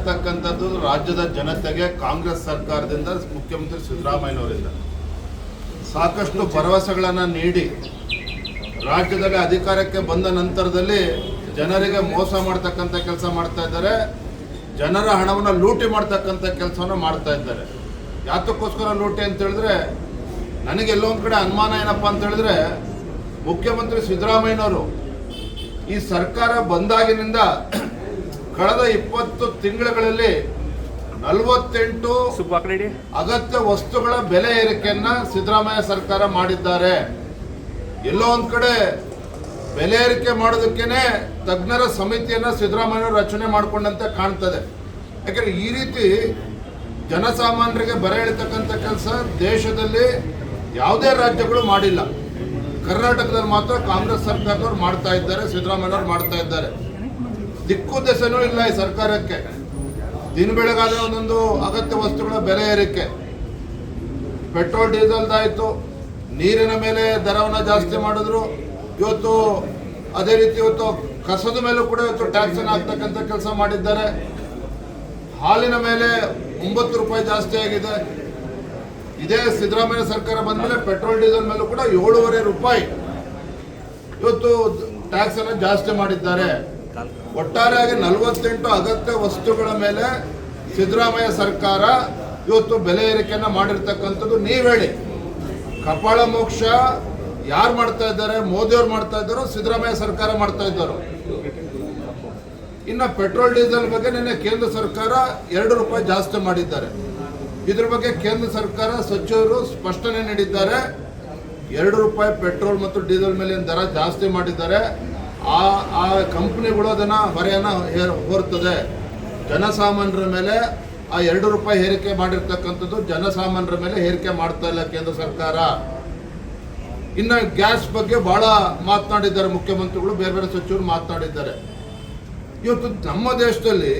ಇರ್ತಕ್ಕಂಥದ್ದು ರಾಜ್ಯದ ಜನತೆಗೆ ಕಾಂಗ್ರೆಸ್ ಸರ್ಕಾರದಿಂದ ಮುಖ್ಯಮಂತ್ರಿ ಸಿದ್ದರಾಮಯ್ಯನವರಿಂದ. ಸಾಕಷ್ಟು ಭರವಸೆಗಳನ್ನು ನೀಡಿ ರಾಜ್ಯದಲ್ಲಿ ಅಧಿಕಾರಕ್ಕೆ ಬಂದ ನಂತರದಲ್ಲಿ ಜನರಿಗೆ ಮೋಸ ಮಾಡ್ತಕ್ಕಂಥ ಕೆಲಸ ಮಾಡ್ತಾ ಇದ್ದಾರೆ. ಜನರ ಹಣವನ್ನು ಲೂಟಿ ಮಾಡ್ತಕ್ಕಂಥ ಕೆಲಸವನ್ನು ಮಾಡ್ತಾ ಇದ್ದಾರೆ. ಯಾತಕ್ಕೋಸ್ಕರ ಲೂಟಿ ಅಂತ ಹೇಳಿದ್ರೆ, ನನಗೆ ಎಲ್ಲೋ ಒಂದು ಕಡೆ ಅನುಮಾನ ಏನಪ್ಪ ಅಂತ ಹೇಳಿದ್ರೆ, ಮುಖ್ಯಮಂತ್ರಿ ಸಿದ್ದರಾಮಯ್ಯನವರು ಈ ಸರ್ಕಾರ ಬಂದಾಗಿನಿಂದ ಕಳೆದ ಇಪ್ಪತ್ತು ತಿಂಗಳುಗಳಲ್ಲಿ ನಲವತ್ತೆಂಟು ಅಗತ್ಯ ವಸ್ತುಗಳ ಬೆಲೆ ಏರಿಕೆಯನ್ನ ಸಿದ್ದರಾಮಯ್ಯ ಸರ್ಕಾರ ಮಾಡಿದ್ದಾರೆ. ಎಲ್ಲೋ ಒಂದ್ ಕಡೆ ಬೆಲೆ ಏರಿಕೆ ಮಾಡೋದಕ್ಕೇನೆ ತಜ್ಞರ ಸಮಿತಿಯನ್ನ ಸಿದ್ದರಾಮಯ್ಯ ರಚನೆ ಮಾಡಿಕೊಂಡಂತೆ ಕಾಣ್ತದೆ. ಯಾಕಂದ್ರೆ ಈ ರೀತಿ ಜನಸಾಮಾನ್ಯರಿಗೆ ಬರ ಇಳಿತಕ್ಕಂಥ ಕೆಲಸ ದೇಶದಲ್ಲಿ ಯಾವುದೇ ರಾಜ್ಯಗಳು ಮಾಡಿಲ್ಲ. ಕರ್ನಾಟಕದಲ್ಲಿ ಮಾತ್ರ ಕಾಂಗ್ರೆಸ್ ಸರ್ಕಾರದವ್ರು ಮಾಡ್ತಾ ಇದ್ದಾರೆ ಸಿದ್ದರಾಮಯ್ಯವ್ರು ಮಾಡ್ತಾ ಇದ್ದಾರೆ. ದಿಕ್ಕು ದೆಸೆನೂ ಇಲ್ಲ ಈ ಸರ್ಕಾರಕ್ಕೆ. ದಿನ ಬೆಳಗಾದ ಒಂದೊಂದು ಅಗತ್ಯ ವಸ್ತುಗಳ ಬೆಲೆ ಏರಿಕೆ. ಪೆಟ್ರೋಲ್ ಡೀಸೆಲ್ದಾಯಿತು ನೀರಿನ ಮೇಲೆ ದರವನ್ನು ಜಾಸ್ತಿ ಮಾಡಿದ್ರು. ಇವತ್ತು ಅದೇ ರೀತಿ ಇವತ್ತು ಕಸದ ಮೇಲೂ ಕೂಡ ಇವತ್ತು ಟ್ಯಾಕ್ಸ್ ಅನ್ನು ಹಾಕ್ತಕ್ಕಂಥ ಕೆಲಸ ಮಾಡಿದ್ದಾರೆ. ಹಾಲಿನ ಮೇಲೆ ಒಂಬತ್ತು ರೂಪಾಯಿ ಜಾಸ್ತಿ ಆಗಿದೆ. ಇದೇ ಸಿದ್ದರಾಮಯ್ಯ ಸರ್ಕಾರ ಬಂದಮೇಲೆ ಪೆಟ್ರೋಲ್, ಡೀಸೆಲ್ ಮೇಲೂ ಕೂಡ ಏಳೂವರೆ ರೂಪಾಯಿ. ಇವತ್ತು ಟ್ಯಾಕ್ಸ್ ಅನ್ನು ಜಾಸ್ತಿ ಮಾಡಿದ್ದಾರೆ. ಒಟ್ಟಾರೆಯಾಗಿ ನಲವತ್ತೆಂಟು ಅಗತ್ಯ ವಸ್ತುಗಳ ಮೇಲೆ ಸಿದ್ದರಾಮಯ್ಯ ಸರ್ಕಾರ ಇವತ್ತು ಬೆಲೆ ಏರಿಕೆಯನ್ನು ಮಾಡಿರ್ತಕ್ಕಂಥದ್ದು ನೀವು ಹೇಳಿ. ಕಪಾಳ ಮೋಕ್ಷ ಯಾರು ಮಾಡ್ತಾ ಇದ್ದಾರೆ, ಮೋದಿಯವ್ರು ಮಾಡ್ತಾ ಇದ್ದಾರೋ, ಸಿದ್ದರಾಮಯ್ಯ ಸರ್ಕಾರ ಮಾಡ್ತಾ ಇದ್ದಾರೋ. ಇನ್ನು ಪೆಟ್ರೋಲ್, ಡೀಸೆಲ್ ಬಗ್ಗೆ ನಿನ್ನೆ ಕೇಂದ್ರ ಸರ್ಕಾರ ಎರಡು ರೂಪಾಯಿ ಜಾಸ್ತಿ ಮಾಡಿದ್ದಾರೆ. ಇದ್ರ ಬಗ್ಗೆ ಕೇಂದ್ರ ಸರ್ಕಾರ ಸಚಿವರು ಸ್ಪಷ್ಟನೆ ನೀಡಿದ್ದಾರೆ. ಎರಡು ರೂಪಾಯಿ ಪೆಟ್ರೋಲ್ ಮತ್ತು ಡೀಸೆಲ್ ಮೇಲೆ ದರ ಜಾಸ್ತಿ ಮಾಡಿದ್ದಾರೆ. ಆ ಆ ಕಂಪ್ನಿಗಳು ಅದನ್ನು ಹೊರೆಯನ್ನು ಹೇರ್ ಹೊರ್ತದೆ. ಜನಸಾಮಾನ್ಯರ ಮೇಲೆ ಆ ಎರಡು ರೂಪಾಯಿ ಹೇರಿಕೆ ಮಾಡಿರ್ತಕ್ಕಂಥದ್ದು ಜನಸಾಮಾನ್ಯರ ಮೇಲೆ ಹೇರಿಕೆ ಮಾಡ್ತಾ ಇಲ್ಲ ಕೇಂದ್ರ ಸರ್ಕಾರ. ಇನ್ನು ಗ್ಯಾಸ್ ಬಗ್ಗೆ ಬಹಳ ಮಾತನಾಡಿದ್ದಾರೆ ಮುಖ್ಯಮಂತ್ರಿಗಳು, ಬೇರೆ ಬೇರೆ ಸಚಿವರು ಮಾತನಾಡಿದ್ದಾರೆ. ಇವತ್ತು ನಮ್ಮ ದೇಶದಲ್ಲಿ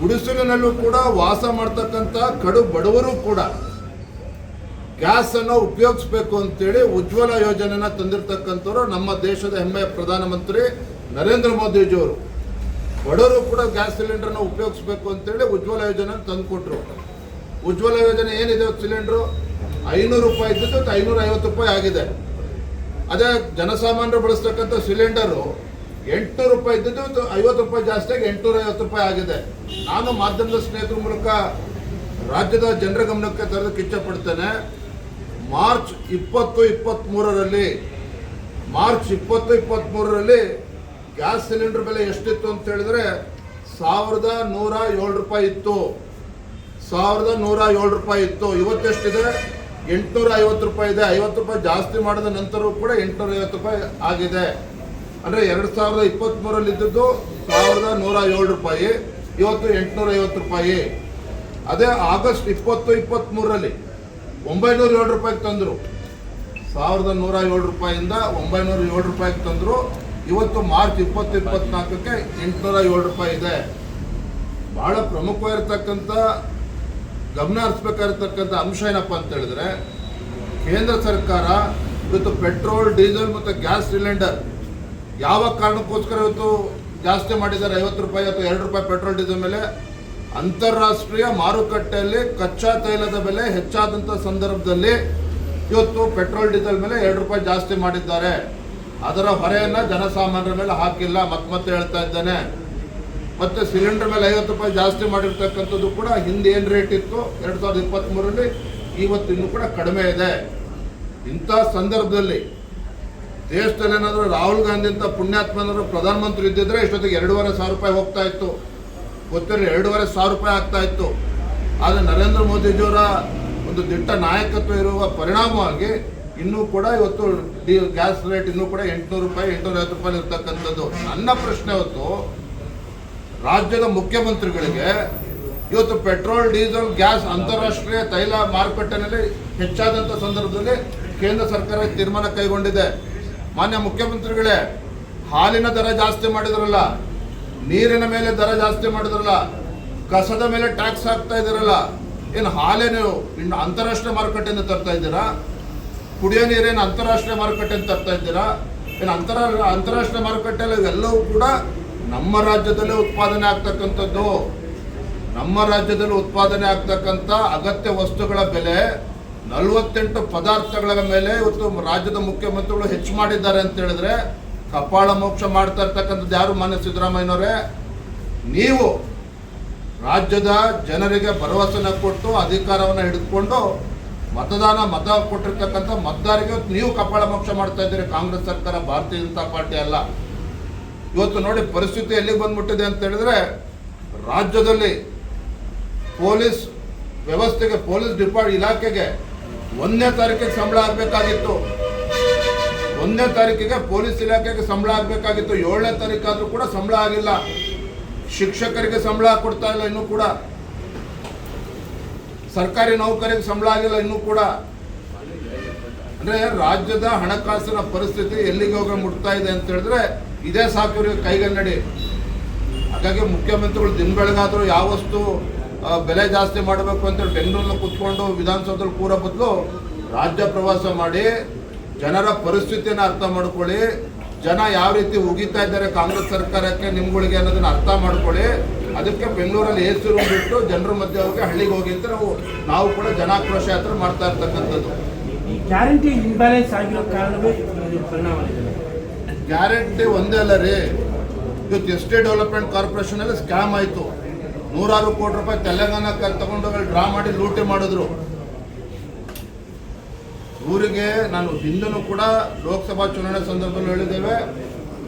ಗುಡಿಸಲಿನಲ್ಲೂ ಕೂಡ ವಾಸ ಮಾಡ್ತಕ್ಕಂಥ ಕಡು ಬಡವರು ಕೂಡ ಗ್ಯಾಸ್ ಅನ್ನು ಉಪಯೋಗಿಸ್ಬೇಕು ಅಂತೇಳಿ ಉಜ್ವಲ ಯೋಜನೆನ ತಂದಿರತಕ್ಕಂಥವ್ರು ನಮ್ಮ ದೇಶದ ಹೆಮ್ಮೆಯ ಪ್ರಧಾನಮಂತ್ರಿ ನರೇಂದ್ರ ಮೋದಿಜಿಯವರು. ಬಡವರು ಕೂಡ ಗ್ಯಾಸ್ ಸಿಲಿಂಡರ್ನ ಉಪಯೋಗಿಸ್ಬೇಕು ಅಂತೇಳಿ ಉಜ್ವಲ ಯೋಜನೆ ತಂದುಕೊಟ್ರು. ಉಜ್ವಲ ಯೋಜನೆ ಏನಿದೆ ಸಿಲಿಂಡ್ರು? ಐನೂರು ರೂಪಾಯಿ ಇದ್ದಿದ್ದು ಐನೂರ ಐವತ್ತು ರೂಪಾಯಿ ಆಗಿದೆ. ಅದೇ ಜನಸಾಮಾನ್ಯರು ಬಳಸ್ತಕ್ಕಂಥ ಸಿಲಿಂಡರು ಎಂಟುನೂರು ರೂಪಾಯಿ ಇದ್ದಿದ್ದು ಐವತ್ತು ರೂಪಾಯಿ ಜಾಸ್ತಿ ಎಂಟುನೂರ ಐವತ್ತು ರೂಪಾಯಿ ಆಗಿದೆ. ನಾನು ಮಾಧ್ಯಮದ ಸ್ನೇಹಿತರ ಮೂಲಕ ರಾಜ್ಯದ ಜನರ ಗಮನಕ್ಕೆ ತರೋದಕ್ಕೆ ಇಚ್ಛಪಡ್ತೇನೆ. ಮಾರ್ಚ್ ಇಪ್ಪತ್ತು ಇಪ್ಪತ್ತ್ಮೂರರಲ್ಲಿ ಮಾರ್ಚ್ ಇಪ್ಪತ್ತು ಇಪ್ಪತ್ತ್ಮೂರರಲ್ಲಿ ಗ್ಯಾಸ್ ಸಿಲಿಂಡರ್ ಬೆಲೆ ಎಷ್ಟಿತ್ತು ಅಂತ ಹೇಳಿದ್ರೆ ಸಾವಿರದ ನೂರ ಏಳು ರೂಪಾಯಿ ಇತ್ತು. ಸಾವಿರದ ನೂರ ಏಳು ರೂಪಾಯಿ ಇತ್ತು. ಇವತ್ತೆಷ್ಟಿದೆ? ಎಂಟುನೂರ ಐವತ್ತು ರೂಪಾಯಿ ಇದೆ. ಐವತ್ತು ರೂಪಾಯಿ ಜಾಸ್ತಿ ಮಾಡಿದ ನಂತರವೂ ಕೂಡ ಎಂಟುನೂರ ಐವತ್ತು ರೂಪಾಯಿ ಆಗಿದೆ. ಅಂದರೆ ಎರಡು ಸಾವಿರದ ಇಪ್ಪತ್ತ್ಮೂರಲ್ಲಿ ಇದ್ದದ್ದು ಸಾವಿರದ ನೂರ ಏಳು ರೂಪಾಯಿ, ಇವತ್ತು ಎಂಟುನೂರ ಐವತ್ತು ರೂಪಾಯಿ. ಅದೇ ಆಗಸ್ಟ್ ಇಪ್ಪತ್ತು ಇಪ್ಪತ್ತ್ಮೂರರಲ್ಲಿ ಒಂಬೈನೂರ ಏಳು ರೂಪಾಯಿಗೆ ತಂದರು. ಸಾವಿರದ ನೂರ ಏಳು ರೂಪಾಯಿಂದ ಒಂಬೈನೂರ ಏಳು ರೂಪಾಯಿಗೆ ತಂದರು. ಇವತ್ತು ಮಾರ್ಚ್ ಇಪ್ಪತ್ತು ಇಪ್ಪತ್ನಾಲ್ಕಕ್ಕೆ ಎಂಟುನೂರ ಏಳು ರೂಪಾಯಿ ಇದೆ. ಭಾಳ ಪ್ರಮುಖವಾಗಿರ್ತಕ್ಕಂಥ ಗಮನ ಹರಿಸ್ಬೇಕಾಗಿರ್ತಕ್ಕಂಥ ಅಂಶ ಏನಪ್ಪ ಅಂತ ಹೇಳಿದ್ರೆ, ಕೇಂದ್ರ ಸರ್ಕಾರ ಇವತ್ತು ಪೆಟ್ರೋಲ್, ಡೀಸೆಲ್ ಮತ್ತು ಗ್ಯಾಸ್ ಸಿಲಿಂಡರ್ ಯಾವ ಕಾರಣಕ್ಕೋಸ್ಕರ ಇವತ್ತು ಜಾಸ್ತಿ ಮಾಡಿದ್ದಾರೆ? ಐವತ್ತು ರೂಪಾಯಿ ಅಥವಾ ಎರಡು ರೂಪಾಯಿ ಪೆಟ್ರೋಲ್, ಡೀಸೆಲ್ ಮೇಲೆ ಅಂತಾರಾಷ್ಟ್ರೀಯ ಮಾರುಕಟ್ಟೆಯಲ್ಲಿ ಕಚ್ಚಾ ತೈಲದ ಬೆಲೆ ಹೆಚ್ಚಾದಂಥ ಸಂದರ್ಭದಲ್ಲಿ ಇವತ್ತು ಪೆಟ್ರೋಲ್, ಡೀಸೆಲ್ ಮೇಲೆ ಎರಡು ರೂಪಾಯಿ ಜಾಸ್ತಿ ಮಾಡಿದ್ದಾರೆ. ಅದರ ಹೊರೆಯನ್ನು ಜನಸಾಮಾನ್ಯರ ಮೇಲೆ ಹಾಕಿಲ್ಲ ಮತ್ತೆ ಮತ್ತೆ ಹೇಳ್ತಾ ಇದ್ದೇನೆ. ಮತ್ತೆ ಸಿಲಿಂಡರ್ ಮೇಲೆ ಐವತ್ತು ರೂಪಾಯಿ ಜಾಸ್ತಿ ಮಾಡಿರ್ತಕ್ಕಂಥದ್ದು ಕೂಡ ಹಿಂದೆ ಏನು ರೇಟ್ ಇತ್ತು? ಎರಡು ಸಾವಿರದ ಇಪ್ಪತ್ತ್ಮೂರರಲ್ಲಿ ಇವತ್ತು ಇನ್ನೂ ಕೂಡ ಕಡಿಮೆ ಇದೆ. ಇಂಥ ಸಂದರ್ಭದಲ್ಲಿ ದೇಶದಲ್ಲಿ ಏನಾದರೂ ರಾಹುಲ್ ಗಾಂಧಿ ಅಂತ ಪ್ರಧಾನಮಂತ್ರಿ ಇದ್ದಿದ್ರೆ ಇಷ್ಟೊತ್ತಿಗೆ ಎರಡೂವರೆ ಸಾವಿರ ರೂಪಾಯಿ ಹೋಗ್ತಾ ಇತ್ತು. ಗೊತ್ತಿರಲಿ, ಎರಡೂವರೆ ಸಾವಿರ ರೂಪಾಯಿ ಆಗ್ತಾ ಇತ್ತು. ಆದರೆ ನರೇಂದ್ರ ಮೋದಿಜಿಯವರ ಒಂದು ದಿಟ್ಟ ನಾಯಕತ್ವ ಇರುವ ಪರಿಣಾಮವಾಗಿ ಇನ್ನೂ ಕೂಡ ಇವತ್ತು ಡಿ ಗ್ಯಾಸ್ ರೇಟ್ ಇನ್ನೂ ಕೂಡ ಎಂಟುನೂರು ರೂಪಾಯಿ, ಎಂಟುನೂರ ಐವತ್ತು ರೂಪಾಯಿ ಇರ್ತಕ್ಕಂಥದ್ದು. ನನ್ನ ಪ್ರಶ್ನೆ ಇವತ್ತು, ರಾಜ್ಯದ ಮುಖ್ಯಮಂತ್ರಿಗಳಿಗೆ ಇವತ್ತು ಪೆಟ್ರೋಲ್, ಡೀಸೆಲ್, ಗ್ಯಾಸ್ ಅಂತಾರಾಷ್ಟ್ರೀಯ ತೈಲ ಮಾರುಕಟ್ಟೆಯಲ್ಲಿ ಹೆಚ್ಚಾದಂಥ ಸಂದರ್ಭದಲ್ಲಿ ಕೇಂದ್ರ ಸರ್ಕಾರ ತೀರ್ಮಾನ ಕೈಗೊಂಡಿದೆ. ಮಾನ್ಯ ಮುಖ್ಯಮಂತ್ರಿಗಳೇ, ಹಾಲಿನ ದರ ಜಾಸ್ತಿ ಮಾಡಿದ್ರಲ್ಲ. ನೀರಿನ ಮೇಲೆ ದರ ಜಾಸ್ತಿ ಮಾಡಿದ್ರಲ್ಲ, ಕಸದ ಮೇಲೆ ಟ್ಯಾಕ್ಸ್ ಹಾಕ್ತಾ ಇದ್ದೀರಲ್ಲ, ಏನು ಹಾಲೇ ನೀವು ಇನ್ನು ಅಂತಾರಾಷ್ಟ್ರೀಯ ಮಾರುಕಟ್ಟೆಯಿಂದ ತರ್ತಾ ಇದ್ದೀರಾ? ಕುಡಿಯೋ ನೀರೇನು ಅಂತಾರಾಷ್ಟ್ರೀಯ ಮಾರುಕಟ್ಟೆಯಿಂದ ತರ್ತಾ ಇದ್ದೀರಾ? ಏನು ಅಂತರ, ಅಂತಾರಾಷ್ಟ್ರೀಯ ಮಾರುಕಟ್ಟೆಯಲ್ಲಿ ಇವೆಲ್ಲವೂ ಕೂಡ ನಮ್ಮ ರಾಜ್ಯದಲ್ಲೇ ಉತ್ಪಾದನೆ ಆಗ್ತಕ್ಕಂಥದ್ದು. ನಮ್ಮ ರಾಜ್ಯದಲ್ಲಿ ಉತ್ಪಾದನೆ ಆಗ್ತಕ್ಕಂಥ ಅಗತ್ಯ ವಸ್ತುಗಳ ಬೆಲೆ ನಲವತ್ತೆಂಟು ಪದಾರ್ಥಗಳ ಮೇಲೆ ಇವತ್ತು ರಾಜ್ಯದ ಮುಖ್ಯಮಂತ್ರಿಗಳು ಹೆಚ್ಚು ಮಾಡಿದ್ದಾರೆ ಅಂತ ಹೇಳಿದ್ರೆ ಕಪಾಳ ಮೋಕ್ಷ ಮಾಡ್ತಾ ಇರ್ತಕ್ಕಂಥದ್ದು ಯಾರು ಮಾನ್ಯ ಸಿದ್ದರಾಮಯ್ಯನವರೇ? ನೀವು ರಾಜ್ಯದ ಜನರಿಗೆ ಭರವಸೆನ ಕೊಟ್ಟು ಅಧಿಕಾರವನ್ನು ಹಿಡಿದುಕೊಂಡು ಮತದಾನ ಮತ ಕೊಟ್ಟಿರ್ತಕ್ಕಂಥ ಮತದಾರಿಗೆ ನೀವು ಕಪಾಳ ಮೋಕ್ಷ ಮಾಡ್ತಾ ಇದ್ದೀರಿ. ಕಾಂಗ್ರೆಸ್ ಸರ್ಕಾರ ಭಾರತೀಯ ಜನತಾ ಪಾರ್ಟಿ ಅಲ್ಲ. ಇವತ್ತು ನೋಡಿ ಪರಿಸ್ಥಿತಿ ಎಲ್ಲಿಗೆ ಬಂದ್ಬಿಟ್ಟಿದೆ ಅಂತ ಹೇಳಿದ್ರೆ ರಾಜ್ಯದಲ್ಲಿ ಪೊಲೀಸ್ ವ್ಯವಸ್ಥೆಗೆ, ಪೊಲೀಸ್ ಡಿಪಾರ್ಟ್ ಇಲಾಖೆಗೆ ಒಂದನೇ ತಾರೀಕಿಗೆ ಸಂಬಳ ಆಗಬೇಕಾಗಿತ್ತು. ಒಂದನೇ ತಾರೀಕಿಗೆ ಪೊಲೀಸ್ ಇಲಾಖೆಗೆ ಸಂಬಳ ಆಗಬೇಕಾಗಿತ್ತು. ಏಳನೇ ತಾರೀಕಾದರೂ ಕೂಡ ಸಂಬಳ ಆಗಿಲ್ಲ. ಶಿಕ್ಷಕರಿಗೆ ಸಂಬಳ ಕೊಡ್ತಾ ಇಲ್ಲ ಇನ್ನೂ ಕೂಡ. ಸರ್ಕಾರಿ ನೌಕರಿಗೆ ಸಂಬಳ ಆಗಿಲ್ಲ ಇನ್ನೂ ಕೂಡ. ಅಂದರೆ ರಾಜ್ಯದ ಹಣಕಾಸಿನ ಪರಿಸ್ಥಿತಿ ಎಲ್ಲಿಗೆ ಹೋಗಿ ಮುಟ್ತಾ ಇದೆ ಅಂತ ಹೇಳಿದ್ರೆ ಇದೇ ಸಾಕು ಇವರಿಗೆ ಕೈಗನ್ನಡಿ. ಹಾಗಾಗಿ ಮುಖ್ಯಮಂತ್ರಿಗಳು ದಿನ ಬೆಳಗಾದರೂ ಯಾವ ವಸ್ತು ಬೆಲೆ ಜಾಸ್ತಿ ಮಾಡಬೇಕು ಅಂತೇಳಿ ಬೆಂಗಳೂರಲ್ಲಿ ಕೂತ್ಕೊಂಡು ವಿಧಾನಸೌಧದಲ್ಲಿ ಕೂರೋ ಬದಲು ರಾಜ್ಯ ಪ್ರವಾಸ ಮಾಡಿ ಜನರ ಪರಿಸ್ಥಿತಿಯನ್ನು ಅರ್ಥ ಮಾಡ್ಕೊಳ್ಳಿ. ಜನ ಯಾವ ರೀತಿ ಉಗಿತಾ ಇದ್ದಾರೆ ಕಾಂಗ್ರೆಸ್ ಸರ್ಕಾರಕ್ಕೆ ನಿಮ್ಗಳಿಗೆ ಅನ್ನೋದನ್ನ ಅರ್ಥ ಮಾಡ್ಕೊಳ್ಳಿ. ಅದಕ್ಕೆ ಬೆಂಗಳೂರಲ್ಲಿ ಹೆಸರು ಬಿಟ್ಟು ಜನರ ಮಧ್ಯೆ ಹೋಗಿ ಹಳ್ಳಿಗೆ ಹೋಗಿ ಅಂತ ನಾವು ನಾವು ಕೂಡ ಜನಾಕ್ರೋಶ ಯಾತ್ರೆ ಮಾಡ್ತಾ ಇರ್ತಕ್ಕಂಥದ್ದು. ಗ್ಯಾರಂಟಿ ಇಂಬ್ಯಾಲೆನ್ಸ್ ಆಗಿರೋ ಕಾರಣವೇ ಪರಿಣಾಮ ಗ್ಯಾರಂಟಿ ಒಂದೇ ಅಲ್ಲ ರೀ. ಇವತ್ತು ಎಸ್ಟೇಟ್ ಡೆವಲಪ್ಮೆಂಟ್ ಕಾರ್ಪೊರೇಷನ್ ಅಲ್ಲಿ ಸ್ಕ್ಯಾಮ್ ಆಯಿತು. ನೂರಾರು ಕೋಟಿ ರೂಪಾಯಿ ತೆಲಂಗಾಣಕ್ಕೆ ತಗೊಂಡೋಗಿ ಡ್ರಾ ಮಾಡಿ ಲೂಟಿ ಮಾಡಿದ್ರು. ಊರಿಗೆ ನಾನು ಹಿಂದೂ ಕೂಡ ಲೋಕಸಭಾ ಚುನಾವಣೆ ಸಂದರ್ಭದಲ್ಲಿ ಹೇಳಿದ್ದೇವೆ,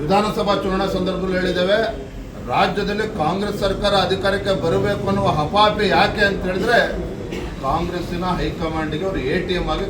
ವಿಧಾನಸಭಾ ಚುನಾವಣೆ ಸಂದರ್ಭದಲ್ಲಿ ಹೇಳಿದ್ದೇವೆ. ರಾಜ್ಯದಲ್ಲಿ ಕಾಂಗ್ರೆಸ್ ಸರ್ಕಾರ ಅಧಿಕಾರಕ್ಕೆ ಬರಬೇಕು ಅನ್ನುವ ಹಪಾಪಿ ಯಾಕೆ ಅಂತ ಹೇಳಿದ್ರೆ, ಕಾಂಗ್ರೆಸ್ಸಿನ ಹೈಕಮಾಂಡ್ಗೆ ಅವರು ಎ ಟಿ ಎಂ ಆಗಿ